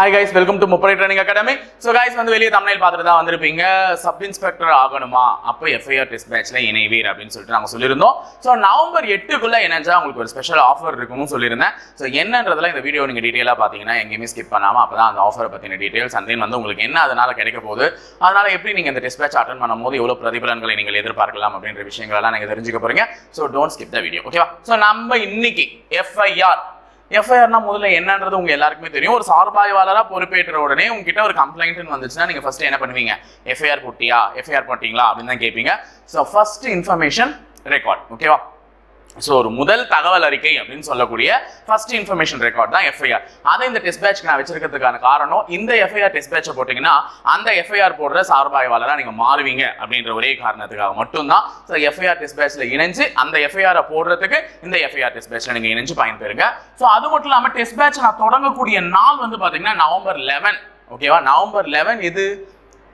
Hi guys welcome to முப்படை training academy so guys வந்து வெளியே தமிழில் பார்த்துட்டு தான் வந்திருப்பீங்க. சப் இன்ஸ்பெக்டர் ஆகணுமா? அப்போ எஃப்ஐஆர் டெஸ்ட் பேட்ச்ல இணைவீர் அப்படின்னு சொல்லிட்டு நாங்கள் சொல்லியிருந்தோம். ஸோ நவம்பர் எட்டுக்குள்ள என்னச்சா உங்களுக்கு ஒரு ஸ்பெஷல் ஆஃபர் இருக்கும்னு சொல்லியிருந்தேன். ஸோ என்னன்றதுல இந்த வீடியோ நீங்கள் டீட்டெயிலாக பார்த்தீங்கன்னா எங்கேயுமே ஸ்கிப் பண்ணாமல் அப்போ தான் அந்த ஆஃபரை பற்றின டீட்டெயில்ஸ் அண்ட் வந்து உங்களுக்கு என்ன அதனால் கிடைக்க போகுது அதனால் எப்படி நீங்கள் இந்த டெஸ்ட் பேட்ச் அட்டன் பண்ணும்போது எவ்வளோ பிரதிபலன்களை நீங்கள் எதிர்பார்க்கலாம் அப்படின்ற விஷயங்களெல்லாம் நீங்கள் தெரிஞ்சுக்க போகிறீங்க so don't skip the video ஓகேவா ஸோ நம்ம இன்னைக்கு எஃப்ஐஆர் எஃப்ஐஆர்னா முதல்ல என்னன்றது உங்க எல்லாருக்குமே தெரியும். ஒரு சார்பாய்வாளராக பொறுப்பேற்ற உடனே உங்ககிட்ட ஒரு கம்ப்ளைண்ட் வந்துச்சுன்னா நீங்க ஃபர்ஸ்ட் என்ன பண்ணுவீங்க? எஃப்ஐஆர் போட்டியா எஃப்ஐஆர் போட்டீங்களா? அப்படின்னு தான் கேட்பீங்க ஸோ ஃபர்ஸ்ட் இன்ஃபர்மேஷன் ரெக்கார்ட் ஓகேவா ஸோ ஒரு முதல் தகவல் அறிக்கை அப்படின்னு சொல்லக்கூடிய ஃபர்ஸ்ட் இன்ஃபர்மேஷன் ரெக்கார்ட் தான் எஃப்ஐஆர் அதை இந்த டெஸ்ட் பேட்ச்க்கு நான் வச்சிருக்கிறதுக்கான காரணம் இந்த எஃப்ஐஆர் டெஸ்ட் பேட்சை போட்டிங்கன்னா அந்த எஃப்ஐஆர் போடுற சார்பாய்வாளராக நீங்கள் மாறுவீங்க அப்படின்ற ஒரே காரணத்துக்காக மட்டும்தான் ஸோ எஃப்ஐஆர் டெஸ்ட் பேட்சில் இணைஞ்சு அந்த எஃப்ஐஆரை போடுறதுக்கு இந்த எஃப்ஐஆர் டெஸ்ட் பேட்சில் நீங்கள் இணைஞ்சு பயன்பெறுங்க. ஸோ அது மட்டும் இல்லாமல் டெஸ்ட் பேட்ச் நான் தொடங்கக்கூடிய நாள் வந்து பார்த்தீங்கன்னா நவம்பர் லெவன் ஓகேவா நவம்பர் லெவன் இது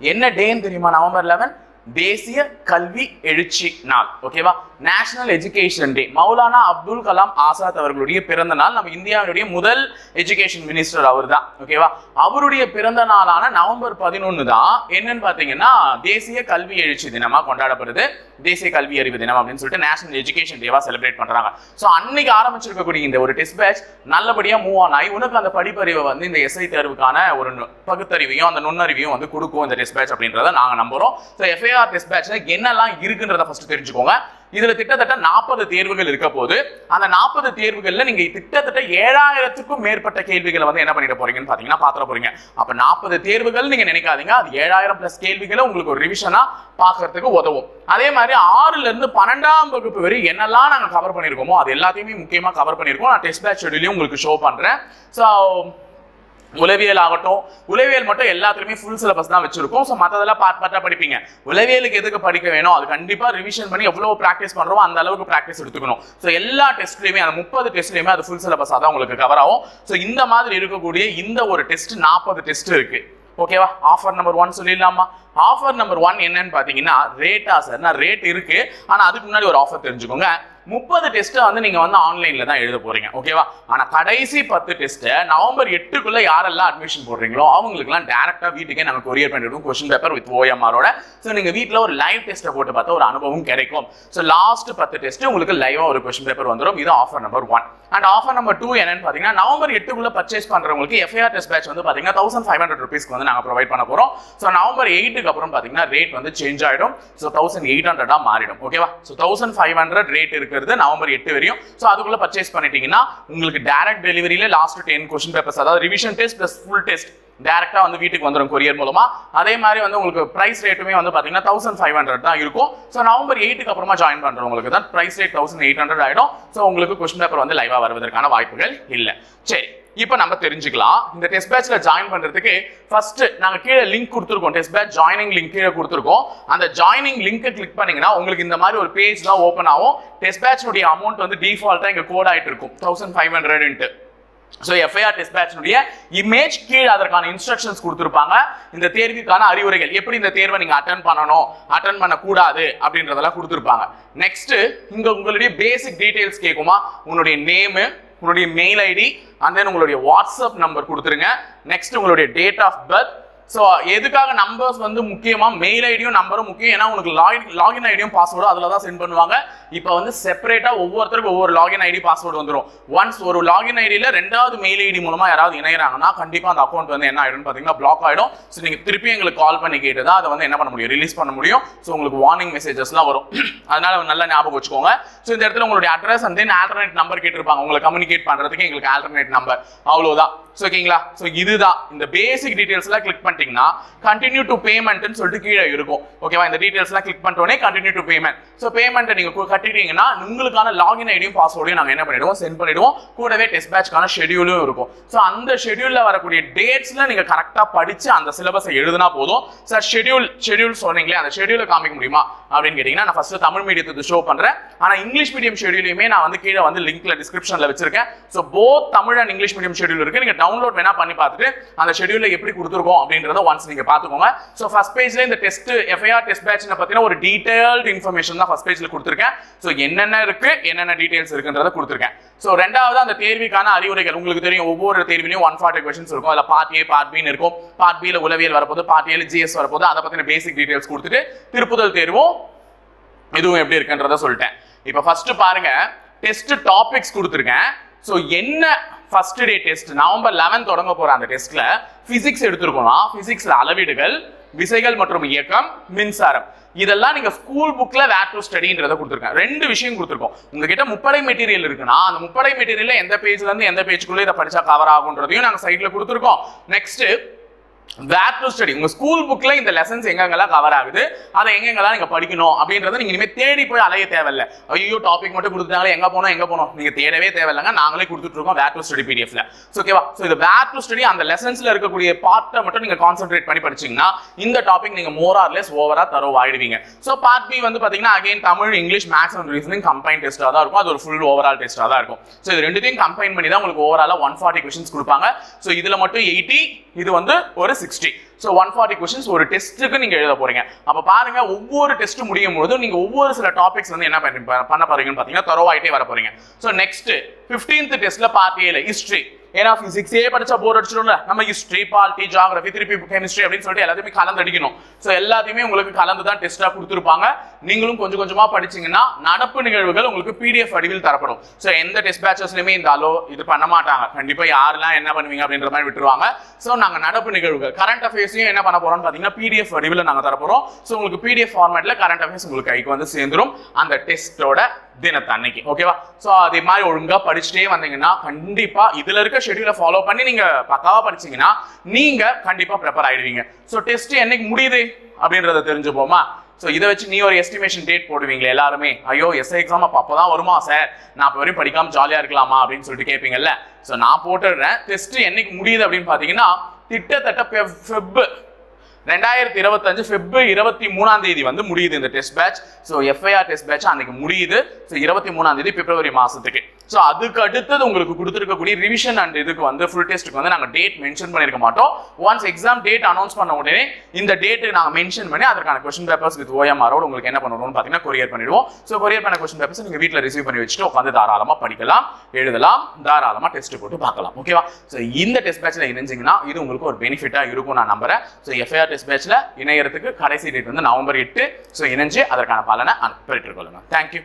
என்ன டேன்னு தெரியுமா? நவம்பர் லெவன் தேசிய கல்வி எழுச்சி நாள் ஓகேவா national education day Maulana Abdul Kalam Azad அவர்களுடைய பிறந்த நாள். நம்ம இந்தியாவுடைய முதல் எஜுகேஷன் மினிஸ்டர் அவர் தான் ஓகேவா அவருடைய பிறந்த நாளான நவம்பர் பதினொன்று தான் என்னன்னு பார்த்தீங்கன்னா தேசிய கல்வி எழுச்சி தினமா கொண்டாடப்படுது. தேசிய கல்வி அறிவு தினம் அப்படின்னு சொல்லிட்டு நேஷனல் எஜுகேஷன் டேவா செலிப்ரேட் பண்றாங்க. ஸோ அன்னைக்கு ஆரம்பிச்சிருக்கக்கூடிய இந்த ஒரு டெஸ்ட் பேட்ச் நல்லபடியா மூவ் ஆன் ஆகி உனக்கு அந்த படிப்பறிவை வந்து இந்த எஸ்ஐ தேர்வுக்கான ஒரு நு- பகுத்தறிவையும் அந்த நுண்ணறிவையும் வந்து கொடுக்கும் இந்த டெஸ்ட் பேட்ச் அப்படின்றத நாங்கள் நம்புறோம். ஸோ எஃப்ஐஆர் டெஸ்ட் பேட்ச்ல என்னெல்லாம் இருக்குன்றத ஃபர்ஸ்ட் தெரிஞ்சுக்கோங்க. இதுல கிட்டத்தட்ட நாற்பது தேர்வுகள் இருக்க போது அந்த நாற்பது தேர்வுகள்ல நீங்க கிட்டத்தட்ட ஏழாயிரத்துக்கும் மேற்பட்ட கேள்விகளை வந்து என்ன பண்ணிட்டு போறீங்கன்னு பாத்தீங்கன்னா பாத்திர போறீங்க. அப்ப நாற்பது தேர்வுகள் நீங்க நினைக்காதீங்க. அது ஏழாயிரம் பிளஸ் கேள்விகளை உங்களுக்கு ஒரு ரிவிஷனா பாக்குறதுக்கு உதவும். அதே மாதிரி ஆறுல இருந்து பன்னெண்டாம் வகுப்பு வரை என்னெல்லாம் நாங்க கவர் பண்ணிருக்கோமோ அது எல்லாத்தையுமே முக்கியமா கவர் பண்ணிருக்கோம். நான் டெஸ்ட் பேட்ச் ஷெடியூலையும் உங்களுக்கு ஷோ பண்றேன். ஸோ உளவியல் ஆகட்டும் உளவியல் மட்டும் எல்லாத்துலயுமே ஃபுல் சிலபஸ் தான் வச்சிருக்கோம். ஸோ மற்றதெல்லாம் பார்ட் பார்ட்டா படிப்பீங்க. உளவியலுக்கு எதுக்கு படிக்க வேணும்? அது கண்டிப்பா ரிவிஷன் பண்ணி எவ்வளவு ப்ராக்டிஸ் பண்றோமோ அந்த அளவுக்கு ப்ராக்டிஸ் எடுத்துக்கணும். ஸோ எல்லா டெஸ்ட்லயுமே அந்த முப்பது டெஸ்ட்லயுமே அது ஃபுல் சிலபஸாக தான் உங்களுக்கு கவர் ஆகும். ஸோ இந்த மாதிரி இருக்கக்கூடிய இந்த ஒரு டெஸ்ட் நாற்பது டெஸ்ட் இருக்கு. ஓகேவா ஆஃபர் நம்பர் ஒன் சொல்லிடலாமா? ஆஃபர் நம்பர் ஒன் என்னன்னு பார்த்தீங்கன்னா ரேட்டா சார் நான் ரேட் இருக்கு. ஆனால் அதுக்கு முன்னாடி ஒரு ஆஃபர் தெரிஞ்சுக்கோங்க. முப்பது டெஸ்ட்டை வந்து நீங்க வந்து ஆன்லைன்ல தான் எழுத போறீங்க ஓகேவா ஆனா கடைசி பத்து டெஸ்ட்டை நவம்பர் எட்டுக்குள்ள யாரெல்லாம் அட்மிஷன் போடுறீங்களோ அவங்களுக்குலாம் டேரக்டா வீட்டுக்கே நாங்க கொரியர் பண்ணிடுவோம் கொஸ்டின் பேப்பர் வித் ஓஎம்ஆரோட ஸோ நீங்க வீட்டில் ஒரு லைவ் டெஸ்ட்டை போட்டு பார்த்தா ஒரு அனுபவம் கிடைக்கும். ஸோ லாஸ்ட் பத்து டெஸ்ட் உங்களுக்கு லைவா ஒரு கொஸ்டின் பேப்பர் வந்துடும் இது offer number one and offer number two என்னன்னு பார்த்தீங்கன்னா நவம்பர் எட்டுக்குள்ள பர்ச்சேஸ் பண்றவங்களுக்கு எஃப்ஐஆர் டெஸ்ட் பேட்ச் வந்து பார்த்தீங்கன்னா தௌசண்ட் ஃபைவ் ஹண்ட்ரட் ருபீஸ்க்கு வந்து நாங்கள் ப்ரொவைட் பண்ண போறோம். ஸோ நவம்பர் எயிட்டுக்கு அப்புறம் பார்த்தீங்கன்னா ரேட் வந்து சேஞ்ச் ஆயிடும். ஸோ தௌசண்ட் எயிட் ஹண்ட்ரடா மாறிடும் ஓகேவா so thousand five hundred rate இருக்கிறது நவம்பர் எட்டு வரையும். ஸோ அதுக்குள்ள பர்ச்சேஸ் பண்ணிட்டீங்கன்னா உங்களுக்கு டைரக்ட் டெலிவரியில லாஸ்ட் டென் கொஸ்டின் பேப்பர்ஸ் அதாவது revision test plus full test டேரெக்டாக வந்து வீட்டுக்கு வந்துடும் கொரியர் மூலமாக அதே மாதிரி வந்து உங்களுக்கு ப்ரைஸ் ரேட்டுமே வந்து பார்த்தீங்கன்னா தௌசண்ட் ஃபைவ் ஹண்ட்ரட் தான் இருக்கும். ஸோ நவம்பர் எயிட்டுக்கு அப்புறமா ஜாயின் பண்ணுறவங்களுக்கு தான் price rate thousand eight hundred ஆகிடும் ஸோ உங்களுக்கு கொஸ்டின் பேப்பர் வந்து லைவாக வருவதற்கான வாய்ப்புகள் இல்லை. சரி இப்போ நம்ம தெரிஞ்சுக்கலாம். இந்த டெஸ்ட் பேட்ச்ல ஜாயின் பண்றதுக்கு ஃபர்ஸ்ட் நாங்க கீழே லிங்க் கொடுத்துருக்கோம். டெஸ்ட் பேட்ச் ஜாயினிங் லிங்க் கீழே கொடுத்துருக்கோம். அந்த ஜாயினிங் லிங்கை கிளிக் பண்ணீங்கன்னா உங்களுக்கு இந்த மாதிரி ஒரு பேஜ் தான் ஓப்பன் ஆகும். டெஸ்ட் பேட்ச்னுடைய அமௌண்ட் வந்து டிஃபால்ட்டா இங்க கோட் ஆயிட்டு இருக்கும். தௌசண்ட் ஃபைவ் ஹண்ட்ரட்ன்ட்டு ஸோ எஃப்ஐஆர் டிஸ்பேட்சினுடைய இமேஜ் கீழே அதற்கான இன்ஸ்ட்ரக்ஷன்ஸ் கொடுத்துருப்பாங்க. இந்த தேர்வுக்கான அறிவுரைகள் எப்படி இந்த தேர்வை நீங்கள் அட்டன் பண்ணணும் அட்டன் பண்ணக்கூடாது அப்படின்றதெல்லாம் கொடுத்துருப்பாங்க. நெக்ஸ்ட் இங்கே உங்களுடைய பேசிக் டீட்டெயில்ஸ் கேட்குமா உன்னுடைய நேமு உங்களுடைய மெயில் ஐடி அண்ட் தென் உங்களுடைய வாட்ஸ்அப் நம்பர் கொடுத்துருங்க. நெக்ஸ்ட் உங்களுடைய டேட் ஆஃப் பர்த் ஸோ எதுக்காக நம்பர்ஸ் வந்து முக்கியமாக மெயில் ஐடியும் நம்பரும் முக்கியம்? ஏன்னா உங்களுக்கு லாகின் லாகின் ஐடியும் பாஸ்வேர்டும் அதில் தான் சென்ட் பண்ணுவாங்க. இப்போ வந்து செப்பரேட்டாக ஒவ்வொருத்தருக்கும் ஒவ்வொரு லாகின் ஐடி பாஸ்வேர்டு வந்துடும் ஒன்ஸ் ஒரு லாகின் ஐடியில் ரெண்டாவது மெயில் ஐடி மூலமாக யாராவது இணையறாங்கன்னா கண்டிப்பாக அந்த அக்கௌண்ட் வந்து என்ன ஆகிடும்னு பார்த்தீங்கன்னா பிளாக் ஆகிடும் ஸோ நீங்கள் திருப்பி எங்களுக்கு கால் பண்ணி கேட்டு தான் அதை வந்து என்ன பண்ண முடியும்? ரிலீஸ் பண்ண முடியும். ஸோ உங்களுக்கு வார்னிங் மெசேஜஸ்லாம் வரும். அதனால் நல்லா ஞாபகம் வச்சுக்கோங்க. ஸோ இந்த இடத்துல உங்களுடைய address and then alternate number கேட்டிருப்பாங்க. உங்களை கம்யூனிகேட் பண்ணுறதுக்கு எங்களுக்கு ஆல்டர்னேட் நம்பர் அவ்வளோதான் ஓகேங்களா? ஸோ இதுதான். இந்த பேசிக் டீடைல்ஸ்லாம் கிளிக் பண்ணிட்டீங்கன்னா கண்டினியூ டு பேமெண்ட்னு சொல்லிட்டு கீழே இருக்கும். ஓகேவா இந்த டீடைல்ஸ்லாம் கிளிக் பண்ணிட்டோன்னே கண்டினியூ டு பேமெண்ட் ஸோ பேமெண்ட்டை நீங்க கட்டிட்டீங்கன்னா உங்களுக்கான லாகின் ஐடியும் பாஸ்வேர்டையும் நாங்கள் என்ன பண்ணிடுவோம்? சென்ட் பண்ணிடுவோம். கூடவே டெஸ்ட் பேட்ச்க்கான ஷெடியூலும் இருக்கும். ஸோ அந்த ஷெடியூல்ல வரக்கூடிய டேட்ஸ்ல நீங்க கரெக்டாக படிச்சு அந்த சிலபஸை எழுதுனா போதும். சார் ஷெடியூல் ஷெடியூல் சொன்னீங்களே அந்த ஷெடியூலை காமிக்க முடியுமா? அப்படின்னு கேட்டீங்கன்னா நான் ஃபர்ஸ்ட் தமிழ் மீடியத்துக்கு ஷோ பண்றேன். ஆனால் இங்கிலீஷ் மீடியம் ஷெடியூலையுமே நான் வந்து கீழே வந்து லிங்க்ல டிஸ்கிரிப்ஷன்ல வச்சிருக்கேன். So both Tamil and English medium schedule இருக்கு. நீங்க டவுன்லோட் வேணா பண்ணி பார்த்துட்டு அந்த ஷெடியூல எப்படி கொடுத்துருக்கோம் அப்படின்றத ஒன்ஸ் நீங்க பாத்துக்கோங்க ஸோ ஃபர்ஸ்ட் பேஜ்ல இந்த டெஸ்ட் எஃப்ஐஆர் டெஸ்ட் பேட்ச் பத்தின ஒரு டீடைல்டு இன்ஃபர்மேஷன் தான் ஃபர்ஸ்ட் பேஜ்ல கொடுத்துருக்கேன். ஸோ என்னென்ன இருக்கு என்னென்ன டீடைல்ஸ் இருக்குன்றத கொடுத்துருக்கேன். ஸோ ரெண்டாவது அந்த தேர்விக்கான அறிவுரைகள். உங்களுக்கு தெரியும் ஒவ்வொரு தேர்விலையும் ஒன் ஃபார்ட்டி கொஸ்டின்ஸ் இருக்கும். அதில் பார்ட் ஏ பார்ட் பின்னு இருக்கும். பார்ட் பியில் உளவியல் வரப்போது பார்ட் ஏல ஜிஎஸ் வரப்போது அதை பத்தின பேசிக் டீடைல்ஸ் கொடுத்துட்டு திருப்புதல் தேர்வும் இதுவும் எப்படி இருக்குன்றத சொல்லிட்டேன். இப்போ ஃபர்ஸ்ட் பாருங்க டெஸ்ட் டாபிக்ஸ் கொடுத்துருக்கேன். ஸோ என்ன first day test November eleven தொடங்க போற அந்த டெஸ்ட்ல பிசிக்ஸ் எடுத்திருக்கோம்னா பிசிக்ஸ்ல அளவீடுகள் விசைகள் மற்றும் இயக்கம் மின்சாரம். இதெல்லாம் நீங்க ஸ்கூல் புக்ல வேர் டு ஸ்டடின்றத கொடுத்துருக்கேன். ரெண்டு விஷயம் கொடுத்துருக்கோம். உங்ககிட்ட முப்படை மெட்டீரியல் இருக்குன்னா அந்த முப்படை மெட்டீரியல்ல எந்த பேஜ்ல இருந்து எந்த பேஜ்க்குள்ள இதை படிச்சா கவர் ஆகுன்றதையும் நாங்க சைட்ல கொடுத்துருக்கோம். நெக்ஸ்ட் வேர் டு ஸ்டடி உங்க ஸ்கூல் புக்ல இந்த லெசன்ஸ் எங்கெங்கெல்லாம் கவர் ஆகுது அதை எங்கெங்கெல்லாம் நீங்க படிக்கணும் அப்படின்றத நீங்க இனிமே தேடி போய் அலைய தேவையில்ல. ஐயோ டாபிக் மட்டும் கொடுத்தாங்களே எங்க போனோம் எங்க போனோம்? நீங்க தேடவே தேவையில்லைங்க. நாங்களே கொடுத்துட்டு இருக்கோம் வேர் டு ஸ்டடி பிடிஎஃப்ல ஓகேவா ஸோ இது வேர் டு ஸ்டடி அந்த லெசன்ஸ்ல இருக்கக்கூடிய பார்ட்டை மட்டும் நீங்க கான்சென்ட்ரேட் பண்ணி படிச்சீங்கன்னா இந்த டாபிக் நீங்க மோர் ஆர் லெஸ் ஓவரா தரவு ஆயிடுவீங்க. ஸோ பார்ட் பி வந்து பாத்தீங்கன்னா again Tamil English maths and reasoning combine டெஸ்ட்டாக தான் இருக்கும். அது ஒரு ஃபுல் ஓவரால் டெஸ்ட்டாக தான் இருக்கும். ஸோ இது ரெண்டுத்தையும் கம்பைன் பண்ணி தான் உங்களுக்கு ஓவராலாக ஒன் ஃபார்ட்டி கொஸ்டின்ஸ் கொடுப்பாங்க. ஸோ இதுல மட்டும் எயிட்டி இது வந்து ஒரு sixty so one forty questions ஒரு டெஸ்ட்டுக்கு நீங்க எழுத போறீங்க. அப்ப பாருங்க ஒவ்வொரு டெஸ்ட் முடியும் போது நீங்க ஒவ்வொரு சில டாபிக்ஸ் வந்து என்ன பண்ணி பண்ண போறீங்கன்னு பாத்தீங்கன்னா தரவாயிட்டே வர போறீங்க. ஸோ நெக்ஸ்ட் ஃபிஃப்டீன்த் டெஸ்ட்ல பார்ட் ஏல ஹிஸ்ட்ரி ஏன்னா பிசிக்ஸே படிச்சா போர் அடிச்சிடும்ல. நம்ம ஹிஸ்ட்ரி பாலிட்டி ஜாகிரபி திருப்பி கெமிஸ்ட்ரி அப்படின்னு சொல்லிட்டு எல்லாத்தையுமே கலந்து அடிக்கணும். ஸோ எல்லாத்தையுமே உங்களுக்கு கலந்து தான் டெஸ்ட்டாக கொடுத்துருப்பாங்க. நீங்களும் கொஞ்சம் கொஞ்சமா படிச்சீங்கன்னா நடப்பு நிகழ்வுகள் உங்களுக்கு பிடிஎஃப் வடிவில் தரப்படும். ஸோ எந்த டெஸ்ட் பேச்சஸ்லையுமே இந்த அலோ இது பண்ண மாட்டாங்க. கண்டிப்பா யாரெல்லாம் என்ன பண்ணுவீங்க அப்படின்ற மாதிரி விட்டுருவாங்க. ஸோ நாங்கள் நடப்பு நிகழ்வுகள் கரண்ட் அஃபேர்ஸையும் என்ன பண்ண போறோம்னு பார்த்தீங்கன்னா பிடிஎஃப் வடிவில் நாங்கள் தரப்போகிறோம் ஸோ உங்களுக்கு பிடிஎஃப் ஃபார்மேட்ல கரண்ட் அஃபேர்ஸ் உங்களுக்கு கைக்கு வந்து சேர்ந்துரும். அந்த டெஸ்ட்டோட தினத்தை அன்னைக்கு. ஓகேவா ஸோ அதே மாதிரி ஒழுங்காக படிச்சுட்டே வந்தீங்கன்னா கண்டிப்பாக இதில் இருக்க ஷெட்யூலை ஃபாலோ பண்ணி நீங்கள் பக்காவாக படிச்சீங்கன்னா நீங்கள் கண்டிப்பாக ப்ரிப்பேர் ஆகிடுவீங்க ஸோ டெஸ்ட் என்னைக்கு முடியுது அப்படின்றத தெரிஞ்சுப்போமா? ஸோ இதை வச்சு நீ ஒரு எஸ்டிமேஷன் டேட் போடுவீங்களே எல்லாருமே. ஐயோ எஸ்ஐ எக்ஸாம் அப்போ அப்போ தான் வருமா சார் நான் இப்போ வரையும் படிக்காமல் ஜாலியாக இருக்கலாமா அப்படின்னு சொல்லிட்டு கேட்பீங்கல்ல ஸோ நான் போட்டுடுறேன். டெஸ்ட் என்னைக்கு முடியுது அப்படின்னு பார்த்தீங்கன்னா திட்டத்தட்ட ஃபெப் ரெண்டாயிரத்தி இருபத்தஞ்சு பிப்ரவரி இருபத்தி மூணாம் தேதி வந்து முடியுது இந்த test batch so FIR test batch அன்னைக்கு முடியுது. ஸோ இருபத்தி மூணாம் தேதி பிப்ரவரி மாசத்துக்கு. ஸோ அதுக்கு அடுத்தது உங்களுக்கு கொடுத்துருக்கக்கூடிய ரிவிஷன் அண்ட் இதுக்கு வந்து ஃபுல் டெஸ்ட்டுக்கு வந்து நாங்கள் டேட் மென்ஷன் பண்ணியிருக்க மாட்டோம். ஒன்ஸ் எக்ஸாம் டேட் அனௌன்ஸ் பண்ண உடனே இந்த டேட்டு நாங்கள் மென்ஷன் பண்ணி அதற்கான கொஸ்டின் பேப்பர்ஸ் வித் ஓஎம்ஆரோட உங்களுக்கு என்ன பண்ணணும்னு பார்த்தீங்கன்னா கொரியர் பண்ணிடுவோம். ஸோ கொரியர் பண்ண கொஸ்டின் பேப்பர்ஸ் நீங்கள் வீட்டில் ரிசீவ் பண்ணி வச்சுட்டு உட்காந்து தாராளமாக படிக்கலாம் எழுதலாம் தாராளமாக டெஸ்ட் போட்டு பார்க்கலாம். ஓகேவா ஸோ இந்த டெஸ்ட் பேட்சில் இணைஞ்சிங்கன்னா இது உங்களுக்கு ஒரு பெனிஃபிட்டாக இருக்கும் நான் நம்புறேன். ஸோ எஃப்ஐஆர் டெஸ்ட் பேட்சில் இணையறதுக்கு கடைசி டேட் வந்து நவம்பர் எட்டு. ஸோ இணைஞ்சு அதற்கான பலனை பெற்றுக்கொள்ளுங்க. தேங்க்யூ